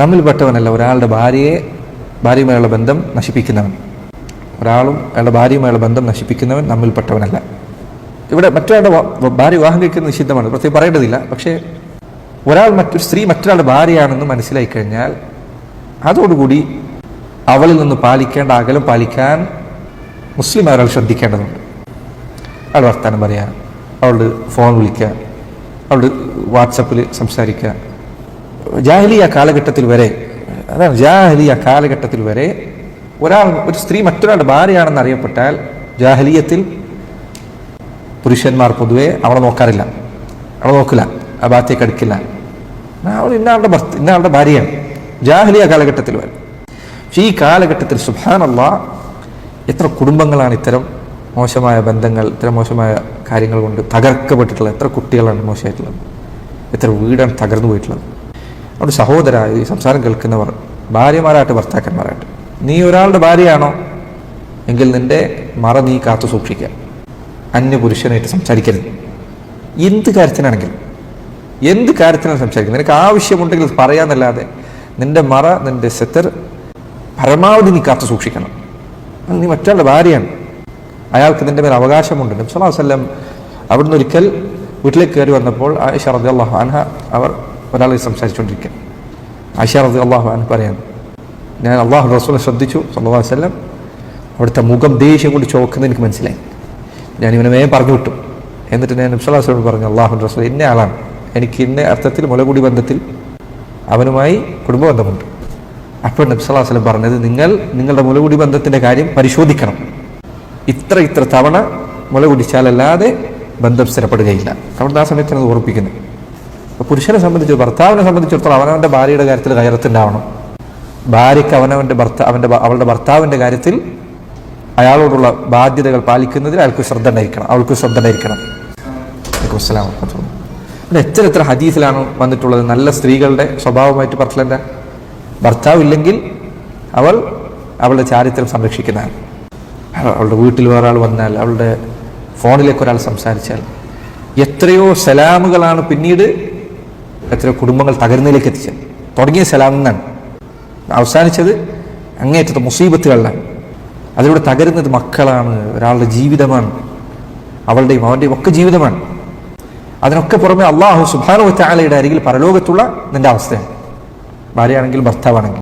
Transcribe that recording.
നമ്മിൽപ്പെട്ടവനല്ല ഒരാളുടെ ഭാര്യയെ ഭാര്യയുമായുള്ള ബന്ധം നശിപ്പിക്കുന്നവൻ. ഒരാളും അയാളുടെ ഭാര്യയുമായുള്ള ബന്ധം നശിപ്പിക്കുന്നവൻ നമ്മിൽപ്പെട്ടവനല്ല. ഇവിടെ മറ്റൊരാളുടെ ഭാര്യ വിവാഹം കഴിക്കുന്നത് നിഷിദ്ധമാണ്. പ്രത്യേകം പറയേണ്ടതില്ല. പക്ഷേ ഒരാൾ മറ്റൊരു സ്ത്രീ മറ്റൊരാളുടെ ഭാര്യയാണെന്ന് മനസ്സിലായി കഴിഞ്ഞാൽ അതോടുകൂടി അവളിൽ നിന്ന് പാലിക്കേണ്ട അകലം പാലിക്കാൻ മുസ്ലിം ഒരാൾ ശ്രദ്ധിക്കേണ്ടതുണ്ട്. അവൾ വർത്താനം പറയാ അവളുടെ ഫോൺ വിളിക്കുക അവളുടെ വാട്സപ്പിൽ സംസാരിക്കുക ജാഹലിയ കാലഘട്ടത്തിൽ വരെ അതാണ് ജാഹലിയ കാലഘട്ടത്തിൽ വരെ ഒരാൾ ഒരു സ്ത്രീ മറ്റൊരാളുടെ ഭാര്യയാണെന്ന് അറിയപ്പെട്ടാൽ ജാഹലിയത്തിൽ പുരുഷന്മാർ പൊതുവെ അവളെ നോക്കാറില്ല. അവളെ നോക്കില്ല. ആ ഭാഗത്തേക്ക് അടുക്കില്ല. അവൾ ഇന്നയാളുടെ ഭർത്ത ഇന്നയാളുടെ ഭാര്യയാണ്. ജാഹലിയ കാലഘട്ടത്തിൽ വരെ. പക്ഷേ ഈ കാലഘട്ടത്തിൽ സുബാനല്ല എത്ര കുടുംബങ്ങളാണ് ഇത്തരം മോശമായ ബന്ധങ്ങൾ ഇത്തരം മോശമായ കാര്യങ്ങൾ കൊണ്ട് തകർക്കപ്പെട്ടിട്ടുള്ളത്? എത്ര കുട്ടികളാണ് മോശമായിട്ടുള്ളത്? എത്ര വീടാണ് തകർന്നു പോയിട്ടുള്ളത്? അവിടെ സഹോദര ഈ സംസാരം കേൾക്കുന്നവർ ഭാര്യമാരായിട്ട് ഭർത്താക്കന്മാരായിട്ട്. നീ ഒരാളുടെ ഭാര്യയാണോ? എങ്കിൽ നിന്റെ മറ നീ കാത്തു സൂക്ഷിക്കുക അന്യപുരുഷനായിട്ട് സംസാരിക്കരുത്. എന്ത് കാര്യത്തിനാണെങ്കിലും എന്ത് കാര്യത്തിനാണ് സംസാരിക്കുന്നത് നിനക്ക് ആവശ്യമുണ്ടെങ്കിൽ പറയാന്നല്ലാതെ നിന്റെ മറ നിന്റെ സെത്തർ പരമാവധി നീ കാത്തു സൂക്ഷിക്കണം. നീ മറ്റാളുടെ ഭാര്യയാണ്. അയാൾക്ക് നിന്റെ മേൽ അവകാശമുണ്ട്. നബി സ്വല്ലല്ലാഹു അലൈഹി അവിടുന്ന് ഒരിക്കൽ വീട്ടിലേക്ക് കയറി വന്നപ്പോൾ ആയിഷ റളിയല്ലാഹു അൻഹ അവർ ഒരാളെ സംസാരിച്ചുകൊണ്ടിരിക്കുക. ആയിഷ അള്ളാഹു അൻഹ പറയാൻ ഞാൻ അള്ളാഹു റസൂലെ ശ്രദ്ധിച്ചു അലൈഹി വസല്ലം. അവിടുത്തെ മുഖം ദേഷ്യം കൊണ്ട് ചോക്കുന്നത് എനിക്ക് മനസ്സിലായി. ഞാൻ ഇവനെ വേഗം പറഞ്ഞു വിട്ടു. എന്നിട്ട് ഞാൻ നബ്സലാസ്ലോട് പറഞ്ഞു അള്ളാഹു റസൂൽ ഇന്ന ആളാണ്. എനിക്ക് ഇന്ന അർത്ഥത്തിൽ മുലകൂടി ബന്ധത്തിൽ അവനുമായി കുടുംബ ബന്ധമുണ്ട് അപ്പോൾ നബ്സലാസ്ലം പറഞ്ഞത് നിങ്ങൾ നിങ്ങളുടെ മുലകുടി ബന്ധത്തിന്റെ കാര്യം പരിശോധിക്കണം. ഇത്ര ഇത്ര തവണ മുല കുടിച്ചാലല്ലാതെ ബന്ധം സ്ഥിരപ്പെടുകയില്ല. അതുകൊണ്ട് ആ സമയത്താണ് അത് ഓർപ്പിക്കുന്നത് പുരുഷനെ സംബന്ധിച്ച് ഭർത്താവിനെ സംബന്ധിച്ചിടത്തോളം അവനവന്റെ ഭാര്യയുടെ കാര്യത്തിൽ കയറത്തുണ്ടാവണം ഭാര്യയ്ക്ക് അവനവന്റെ ഭർത്ത അവന്റെ അവളുടെ ഭർത്താവിന്റെ കാര്യത്തിൽ അയാളോടുള്ള ബാധ്യതകൾ പാലിക്കുന്നതിൽ അയാൾക്ക് ശ്രദ്ധ ഉണ്ടായിരിക്കണം. അവൾക്ക് ശ്രദ്ധ ഉണ്ടായിരിക്കണം. അസ്സലാം. പിന്നെ എത്ര എത്ര ഹദീസിലാണ് വന്നിട്ടുള്ളത്? നല്ല സ്ത്രീകളുടെ സ്വഭാവമായിട്ട് പറഞ്ഞില്ല ഭർത്താവ് ഇല്ലെങ്കിൽ അവൾ അവളുടെ ചാരിത്രം സംരക്ഷിക്കുന്നതാണ് അവളുടെ വീട്ടിൽ ആൾ വന്നാൽ അവളുടെ ഫോണിലേക്ക് ഒരാൾ സംസാരിച്ചാൽ. എത്രയോ സലാമുകളാണ് പിന്നീട് എത്രയോ കുടുംബങ്ങൾ തകരുന്നതിലേക്ക് എത്തിച്ചത്. തുടങ്ങിയ സലാം എന്നാണ് അവസാനിച്ചത് അങ്ങേറ്റത്തെ മുസീബത്തുകളിലാണ്. അതിലൂടെ തകരുന്നത് മക്കളാണ് ഒരാളുടെ ജീവിതമാണ് അവളുടെയും അവന്റെയും ഒക്കെ ജീവിതമാണ്. അതിനൊക്കെ പുറമെ അള്ളാഹു സുബാനു ചാലയുടെ അരികിൽ പരലോകത്തുള്ള നിന്റെ അവസ്ഥയാണ്. ഭാര്യയാണെങ്കിൽ ഭർത്താവാണെങ്കിൽ.